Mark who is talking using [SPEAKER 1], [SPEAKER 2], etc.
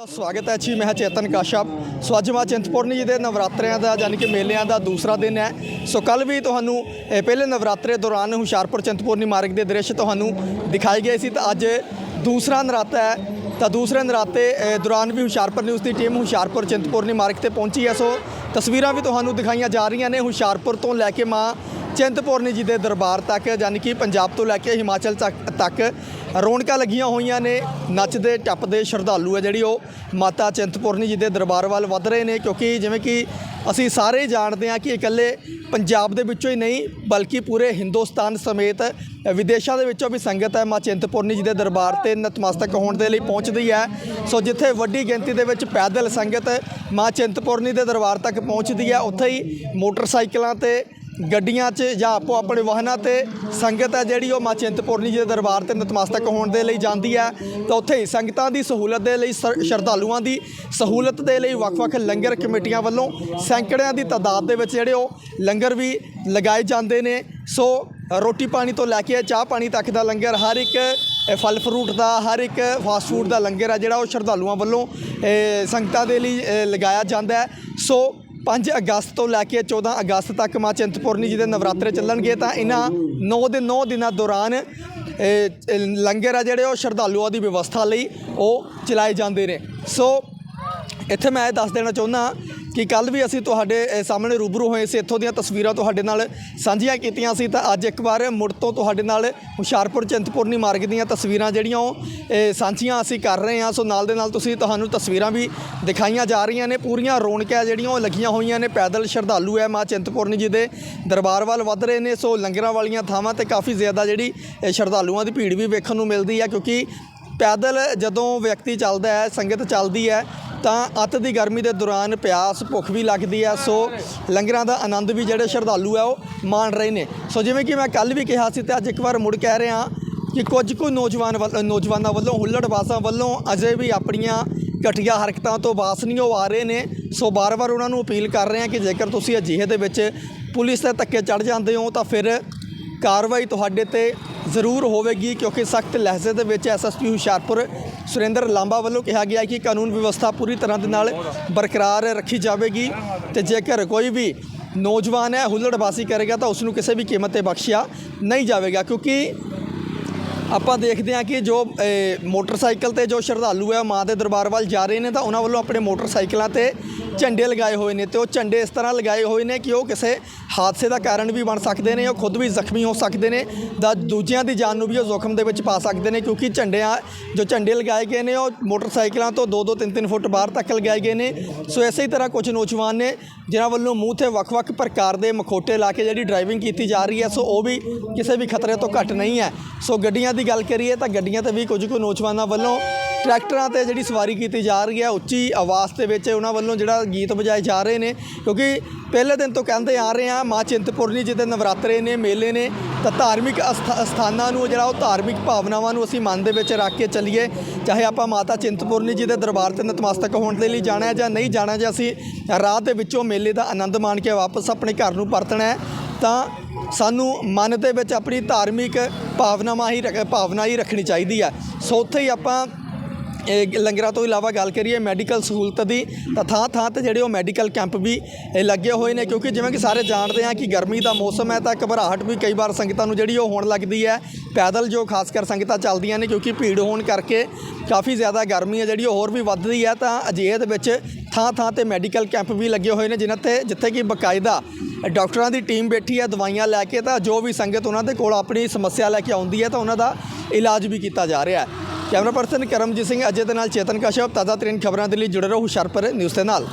[SPEAKER 1] ਦਾ ਸਵਾਗਤ ਹੈ ਜੀ। ਮੈਂ ਚੇਤਨ ਕਾਸ਼ਪ। ਸੋ ਅੱਜ ਮਾਂ ਚਿੰਤਪੁਰਨੀ ਜੀ ਦੇ ਨਵਰਾਤਰਿਆਂ ਦਾ ਯਾਨੀ ਕਿ ਮੇਲਿਆਂ ਦਾ ਦੂਸਰਾ ਦਿਨ ਹੈ। ਸੋ ਕੱਲ ਵੀ ਤੁਹਾਨੂੰ, ਇਹ ਪਹਿਲੇ ਨਵਰਾਤਰੇ ਦੌਰਾਨ ਹੁਸ਼ਿਆਰਪੁਰ ਚਿੰਤਪੁਰਨੀ ਮਾਰਗ ਦੇ ਦ੍ਰਿਸ਼ ਤੁਹਾਨੂੰ ਦਿਖਾਈ ਗਏ ਸੀ। ਤਾਂ ਅੱਜ ਦੂਸਰਾ ਨਰਾਤਾ ਹੈ। ਤਾਂ ਦੂਸਰੇ ਨਰਾਤੇ ਦੌਰਾਨ ਵੀ ਹੁਸ਼ਿਆਰਪੁਰ ਨਿਊਜ਼ ਦੀ ਟੀਮ ਹੁਸ਼ਿਆਰਪੁਰ ਚਿੰਤਪੁਰਨੀ ਮਾਰਗ ਤੇ ਪਹੁੰਚੀ ਹੈ। ਸੋ ਤਸਵੀਰਾਂ ਵੀ ਤੁਹਾਨੂੰ ਦਿਖਾਈਆਂ ਜਾ ਰਹੀਆਂ ਨੇ। ਹੁਸ਼ਿਆਰਪੁਰ ਤੋਂ ਲੈ ਕੇ ਮਾਂ ਚਿੰਤਪੁਰਨੀ ਜੀ ਦੇ ਦਰਬਾਰ ਤੱਕ, ਯਾਨੀ ਕਿ ਪੰਜਾਬ ਤੋਂ ਲੈ ਕੇ ਹਿਮਾਚਲ ਤੱਕ ਤੱਕ ਰੌਣਕਾਂ ਲੱਗੀਆਂ ਹੋਈਆਂ ਨੇ, ਨੱਚਦੇ, ਟੱਪਦੇ, ਸ਼ਰਧਾਲੂ ਹੈ ਜਿਹੜੀ ਉਹ ਮਾਤਾ ਚਿੰਤਪੁਰਨੀ ਜੀ ਦੇ ਦਰਬਾਰ ਵੱਲ ਵੱਧ ਰਹੇ ਨੇ, ਕਿਉਂਕਿ ਜਿਵੇਂ ਕਿ ਅਸੀਂ ਸਾਰੇ ਜਾਣਦੇ ਹਾਂ ਕਿ ਇਕੱਲੇ ਪੰਜਾਬ ਦੇ ਵਿੱਚੋਂ ਹੀ ਨਹੀਂ, ਬਲਕਿ ਪੂਰੇ ਹਿੰਦੁਸਤਾਨ ਸਮੇਤ ਵਿਦੇਸ਼ਾਂ ਦੇ ਵਿੱਚੋਂ ਵੀ ਸੰਗਤ ਹੈ, ਮਾਂ ਚਿੰਤਪੁਰਨੀ ਜੀ ਦੇ ਦਰਬਾਰ ਤੇ ਨਤਮਸਤਕ ਹੋਣ ਦੇ ਲਈ ਪਹੁੰਚਦੀ ਹੈ। ਸੋ ਜਿੱਥੇ ਵੱਡੀ ਗਿਣਤੀ ਦੇ ਵਿੱਚ ਪੈਦਲ ਸੰਗਤ ਮਾਂ ਚਿੰਤਪੁਰਨੀ ਦੇ ਦਰਬਾਰ ਤੱਕ ਪਹੁੰਚਦੀ ਹੈ, ਉੱਥੇ ਹੀ ਮੋਟਰਸਾਈਕਲਾਂ ਤੇ ਗੱਡੀਆਂ 'ਚ ਜਾਂ ਆਪੋ ਆਪਣੇ ਵਾਹਨਾਂ ਤੇ ਸੰਗਤ ਹੈ ਜਿਹੜੀ ਉਹ ਮਾਂ ਚਿੰਤਪੁਰਨੀ ਜੀ ਦੇ ਦਰਬਾਰ ਤੇ ਨਤਮਸਤਕ ਹੋਣ ਦੇ ਲਈ ਜਾਂਦੀ ਹੈ। ਤਾਂ ਉੱਥੇ ਹੀ ਸੰਗਤਾਂ ਦੀ ਸਹੂਲਤ ਦੇ ਲਈ ਸ- ਸ਼ਰਧਾਲੂਆਂ ਦੀ ਸਹੂਲਤ ਦੇ ਲਈ ਵੱਖ-ਵੱਖ ਲੰਗਰ ਕਮੇਟੀਆਂ ਵੱਲੋਂ ਸੈਂਕੜਿਆਂ ਦੀ ਤਾਦਾਦ ਦੇ ਵਿੱਚ ਜਿਹੜੇ ਉਹ ਲੰਗਰ ਵੀ ਲਗਾਏ ਜਾਂਦੇ ਨੇ। ਸੋ ਰੋਟੀ ਪਾਣੀ ਤੋਂ ਲੈ ਕੇ ਚਾਹ ਪਾਣੀ ਤੱਕ ਦਾ ਲੰਗਰ ਹਰ ਇੱਕ ਫਲ ਫਰੂਟ ਦਾ, ਹਰ ਇੱਕ ਫਾਸਟ ਫੂਡ ਦਾ ਲੰਗਰ ਹੈ ਜਿਹੜਾ ਉਹ ਸ਼ਰਧਾਲੂਆਂ ਵੱਲੋਂ ਸੰਗਤਾਂ ਦੇ ਲਈ ਲਗਾਇਆ ਜਾਂਦਾ ਹੈ। ਸੋ 5 ਅਗਸਤ ਤੋਂ ਲੈ ਕੇ 14 ਅਗਸਤ ਤੱਕ ਮਾਂ ਚਿੰਤਪੁਰਨੀ ਜੀ ਦੇ ਨਵਰਾਤਰੇ ਚੱਲਣਗੇ ਤਾਂ ਇਹਨਾਂ 9 ਦੇ 9 ਦਿਨਾਂ ਦੌਰਾਨ ਲੰਗਰ ਆ ਜਿਹੜੇ ਉਹ ਸ਼ਰਧਾਲੂਆਂ ਦੀ ਵਿਵਸਥਾ ਲਈ ਉਹ ਚਲਾਏ ਜਾਂਦੇ ਨੇ। ਸੋ, ਇੱਥੇ ਮੈਂ ਇਹ ਦੱਸ ਦੇਣਾ ਚਾਹੁੰਦਾ ਕਿ ਕੱਲ ਵੀ ਅਸੀਂ ਤੁਹਾਡੇ ਸਾਹਮਣੇ ਰੂਬਰੂ ਹੋਏ ਸੀ, ਇੱਥੋਂ ਦੀਆਂ ਤਸਵੀਰਾਂ ਤੁਹਾਡੇ ਨਾਲ ਸਾਂਝੀਆਂ ਕੀਤੀਆਂ ਸੀ, ਤਾਂ ਅੱਜ ਇੱਕ ਵਾਰ ਮੁੜ ਤੋਂ ਤੁਹਾਡੇ ਨਾਲ ਹੁਸ਼ਿਆਰਪੁਰ ਚਿੰਤਪੁਰਨੀ ਮਾਰਗ ਦੀਆਂ ਤਸਵੀਰਾਂ ਜਿਹੜੀਆਂ ਉਹ ਸਾਂਝੀਆਂ ਅਸੀਂ ਕਰ ਰਹੇ ਹਾਂ। ਸੋ ਨਾਲ ਦੇ ਨਾਲ ਤੁਸੀਂ ਤੁਹਾਨੂੰ ਤਸਵੀਰਾਂ ਵੀ ਦਿਖਾਈਆਂ ਜਾ ਰਹੀਆਂ ਨੇ। ਪੂਰੀਆਂ ਰੌਣਕਾਂ ਜਿਹੜੀਆਂ ਉਹ ਲੱਗੀਆਂ ਹੋਈਆਂ ਨੇ। ਪੈਦਲ ਸ਼ਰਧਾਲੂ ਹੈ ਮਾਂ ਚਿੰਤਪੁਰਨੀ ਜੀ ਦੇ ਦਰਬਾਰ ਵੱਲ ਵੱਧ ਰਹੇ ਨੇ। ਸੋ ਲੰਗਰਾਂ ਵਾਲੀਆਂ ਥਾਵਾਂ ਤੇ ਕਾਫੀ ਜ਼ਿਆਦਾ ਜਿਹੜੀ ਸ਼ਰਧਾਲੂਆਂ ਦੀ ਭੀੜ ਵੀ ਵੇਖਣ ਨੂੰ ਮਿਲਦੀ ਹੈ ਕਿਉਂਕਿ ਪੈਦਲ ਜਦੋਂ ਵਿਅਕਤੀ ਚੱਲਦਾ ਹੈ, ਸੰਗਤ ਚੱਲਦੀ ਹੈ, ਤਾਂ ਅੱਤ ਦੀ ਗਰਮੀ ਦੇ ਦੌਰਾਨ ਪਿਆਸ, ਭੁੱਖ ਵੀ ਲੱਗਦੀ ਹੈ। ਸੋ ਲੰਗਰਾਂ ਦਾ ਆਨੰਦ ਵੀ ਜਿਹੜੇ ਸ਼ਰਧਾਲੂ ਹੈ, ਉਹ ਮਾਣ ਰਹੇ ਨੇ। ਸੋ ਜਿਵੇਂ ਕਿ ਮੈਂ ਕੱਲ ਵੀ ਕਿਹਾ ਸੀ ਤੇ ਅੱਜ ਇੱਕ ਵਾਰ ਮੁੜ ਕਹਿ ਰਿਹਾ ਕਿ ਕੁਝ ਕੁ ਨੌਜਵਾਨ ਵੱਲ- ਨੌਜਵਾਨਾਂ ਵੱਲੋਂ ਹੁੱਲੜਬਾਜ਼ਾਂ ਵੱਲੋਂ ਅਜੇ ਵੀ ਆਪਣੀਆਂ ਘਟੀਆ ਹਰਕਤਾਂ ਤੋਂ ਬਾਸ ਨਹੀਂ ਉਹ ਆ ਰਹੇ ਨੇ। ਸੋ ਬਾਰ-ਬਾਰ ਉਹਨਾਂ ਨੂੰ ਅਪੀਲ ਕਰ ਰਹੇ ਹਾਂ ਕਿ ਜੇਕਰ ਤੁਸੀਂ ਅਜਿਹੇ ਦੇ ਵਿੱਚ ਪੁਲਿਸ ਦੇ ਧੱਕੇ ਚੜ ਜਾਂਦੇ ਹੋ, ਤਾਂ ਫਿਰ ਕਾਰਵਾਈ ਤੁਹਾਡੇ ਤੇ ਜ਼ਰੂਰ ਹੋਵੇਗੀ, ਕਿਉਂਕਿ ਸਖਤ ਲਹਿਜ਼ੇ ਦੇ ਵਿੱਚ ਐਸਐਸਪੀ ਹੁਸ਼ਿਆਰਪੁਰ ਸੁਰਿੰਦਰ ਲਾਂਬਾ ਵੱਲੋਂ ਕਿਹਾ ਗਿਆ ਕਿ ਕਾਨੂੰਨ ਵਿਵਸਥਾ ਪੂਰੀ ਤਰ੍ਹਾਂ ਦੇ ਨਾਲ ਬਰਕਰਾਰ ਰੱਖੀ ਜਾਵੇਗੀ ਤੇ ਜੇਕਰ ਕੋਈ ਵੀ ਨੌਜਵਾਨ ਹੈ, ਹੁੱਲੜਬਾਜ਼ੀ ਕਰੇਗਾ ਤਾਂ ਉਸ ਨੂੰ ਕਿਸੇ ਵੀ ਕੀਮਤ ਤੇ ਬਖਸ਼ਿਆ ਨਹੀਂ ਜਾਵੇਗਾ, ਕਿਉਂਕਿ ਆਪਾਂ ਦੇਖਦੇ ਹਾਂ ਕਿ ਜੋ ਮੋਟਰਸਾਈਕਲ ਤੇ ਜੋ ਸ਼ਰਧਾਲੂ ਹੈ ਮਾਂ ਦੇ ਦਰਬਾਰ ਵੱਲ ਜਾ ਰਹੇ ਨੇ ਤਾਂ ਉਹਨਾਂ ਵੱਲੋਂ ਆਪਣੇ ਮੋਟਰਸਾਈਕਲਾਂ ਤੇ ਝੰਡੇ ਲਗਾਏ ਹੋਏ ਨੇ ਤੇ ਉਹ ਝੰਡੇ ਇਸ ਤਰ੍ਹਾਂ ਲਗਾਏ ਹੋਏ ਨੇ ਕਿ ਉਹ ਕਿਸੇ ਹਾਦਸੇ ਦਾ ਕਾਰਨ ਵੀ ਬਣ ਸਕਦੇ ਨੇ, ਉਹ ਖੁਦ ਵੀ ਜ਼ਖਮੀ ਹੋ ਸਕਦੇ ਨੇ, ਦਾ ਦੂਜਿਆਂ ਦੀ ਜਾਨ ਨੂੰ ਵੀ ਉਹ ਜ਼ੋਖਮ ਦੇ ਵਿੱਚ ਪਾ ਸਕਦੇ ਨੇ ਕਿਉਂਕਿ ਝੰਡਿਆਂ ਜੋ ਝੰਡੇ ਲਗਾਏ ਗਏ ਨੇ, ਉਹ ਮੋਟਰਸਾਈਕਲਾਂ ਤੋਂ 2-2 3-3 ਫੁੱਟ ਬਾਹਰ ਤੱਕ ਲਗਾਏ ਗਏ ਨੇ। ਸੋ ਇਸੇ ਤਰ੍ਹਾਂ ਕੁਝ ਨੌਜਵਾਨ ਨੇ ਜਿਨ੍ਹਾਂ ਵੱਲੋਂ ਮੂੰਹ ਤੇ ਵੱਖ-ਵੱਖ ਪ੍ਰਕਾਰ ਦੇ ਮਖੋਟੇ ਲਾ ਕੇ ਜਿਹੜੀ ਡਰਾਈਵਿੰਗ ਕੀਤੀ ਜਾ ਰਹੀ ਹੈ, ਸੋ ਉਹ ਵੀ ਕਿਸੇ ਵੀ ਖਤਰੇ ਤੋਂ ਘੱਟ ਨਹੀਂ ਹੈ। ਸੋ ਗੱਡੀਆਂ ਦੀ ਗੱਲ ਕਰੀਏ ਤਾਂ ਗੱਡੀਆਂ ਤੇ ਵੀ ਕੁਝ ਕੁ ਨੌਜਵਾਨਾਂ ਵੱਲੋਂ ਟਰੈਕਟਰਾਂ ਤੇ ਜਿਹੜੀ ਸਵਾਰੀ ਕੀਤੀ ਜਾ ਰਹੀ ਹੈ, ਉੱਚੀ ਆਵਾਜ਼ ਦੇ ਵਿੱਚ ਉਹਨਾਂ ਵੱਲੋਂ ਜਿਹੜਾ ਗੀਤ ਵਜਾਏ ਜਾ ਰਹੇ ਨੇ, ਕਿਉਂਕਿ ਪਹਿਲੇ ਦਿਨ ਤੋਂ ਕਹਿੰਦੇ ਆ ਰਹੇ ਆ, ਮਾਂ ਚਿੰਤਪੁਰਨੀ ਜੀ ਦੇ ਨਵਰਾਤਰੇ ਨੇ, ਮੇਲੇ ਨੇ, ਤਾਂ ਧਾਰਮਿਕ ਅਸਥਾ- ਸਥਾਨਾਂ ਨੂੰ ਜਿਹੜਾ ਉਹ ਧਾਰਮਿਕ ਭਾਵਨਾਵਾਂ ਨੂੰ ਅਸੀਂ ਮਨ ਦੇ ਵਿੱਚ ਰੱਖ ਕੇ ਚੱਲੀਏ। ਚਾਹੇ ਆਪਾਂ ਮਾਤਾ ਚਿੰਤਪੁਰਨੀ ਜੀ ਦੇ ਦਰਬਾਰ ਤੇ ਨਤਮਸਤਕ ਹੋਣ ਦੇ ਲਈ ਜਾਣਾ ਹੈ ਜਾਂ ਨਹੀਂ ਜਾਣਾ, ਜੇ ਅਸੀਂ ਰਾਹ ਦੇ ਵਿੱਚੋਂ ਮੇਲੇ ਦਾ ਆਨੰਦ ਮਾਣ ਕੇ ਵਾਪਸ ਆਪਣੇ ਘਰ ਨੂੰ ਪਰਤਣਾ ਹੈ, ਤਾਂ ਸਾਨੂੰ ਮਨ ਦੇ ਵਿੱਚ ਆਪਣੀ ਧਾਰਮਿਕ ਭਾਵਨਾਵਾਂ ਹੀ ਰੱਖ- ਭਾਵਨਾ ਹੀ ਰੱਖਣੀ ਚਾਹੀਦੀ ਹੈ। ਸੋ ਉੱਥੇ ਹੀ ਆਪਾਂ ਇਹ ਲੰਗਰਾਂ ਤੋਂ ਇਲਾਵਾ ਗੱਲ ਕਰੀਏ ਮੈਡੀਕਲ ਸਹੂਲਤ ਦੀ, ਤਾਂ ਥਾਂ ਥਾਂ ਤੇ ਜਿਹੜੇ ਉਹ ਮੈਡੀਕਲ ਕੈਂਪ ਵੀ, ਇਹ ਲੱਗੇ ਹੋਏ ਨੇ, ਕਿਉਂਕਿ ਜਿਵੇਂ ਕਿ ਸਾਰੇ ਜਾਣਦੇ ਆ ਕਿ ਗਰਮੀ ਦਾ ਮੌਸਮ ਹੈ, ਤਾਂ ਘਬਰਾਹਟ ਵੀ ਕਈ ਵਾਰ ਸੰਗਤਾਂ ਨੂੰ ਜਿਹੜੀ ਉਹ ਹੋਣ ਲੱਗਦੀ ਹੈ। ਪੈਦਲ ਜੋ ਖਾਸ ਕਰ ਸੰਗਤਾਂ ਚੱਲਦੀਆਂ ਨੇ, ਕਿਉਂਕਿ ਭੀੜ ਹੋਣ ਕਰਕੇ ਕਾਫੀ ਜ਼ਿਆਦਾ ਗਰਮੀ ਹੈ, ਜਿਹੜੀ ਉਹ ਹੋਰ ਵੀ ਵੱਧਦੀ ਹੈ, ਤਾਂ ਅਜਿਹੇ ਦੇ ਵਿੱਚ ਥਾਂ ਥਾਂ ਤੇ ਮੈਡੀਕਲ ਕੈਂਪ ਵੀ ਲੱਗੇ ਹੋਏ ਨੇ, ਜਿਨ੍ਹਾਂ ਤੇ ਜਿੱਥੇ ਕਿ ਬਕਾਇਦਾ ਡਾਕਟਰਾਂ ਦੀ ਟੀਮ ਬੈਠੀ ਹੈ, ਦਵਾਈਆਂ ਲੈ ਕੇ, ਤਾਂ ਜੋ ਵੀ ਸੰਗਤ ਉਹਨਾਂ ਦੇ ਕੋਲ ਆਪਣੀ ਸਮੱਸਿਆ ਲੈ ਕੇ ਆਉਂਦੀ ਹੈ, ਤਾਂ ਉਹਨਾਂ ਦਾ ਇਲਾਜ ਵੀ ਕੀਤਾ ਜਾ ਰਿਹਾ ਹੈ। ਕੈਮਰਾ ਪਰਸਨ ਕਰਮਜੀਤ ਸਿੰਘ ਅਜੇ ਦੇ ਨਾਲ ਚੇਤਨ ਕਸ਼ਪ ਤਾਜ਼ਾ ਤਰੀਨ ਖਬਰਾਂ ਦੇ ਲਈ ਜੁੜੇ ਰਹੋ ਹੁਸ਼ਿਆਰਪੁਰ ਨਿਊਜ਼ ਦੇ ਨਾਲ।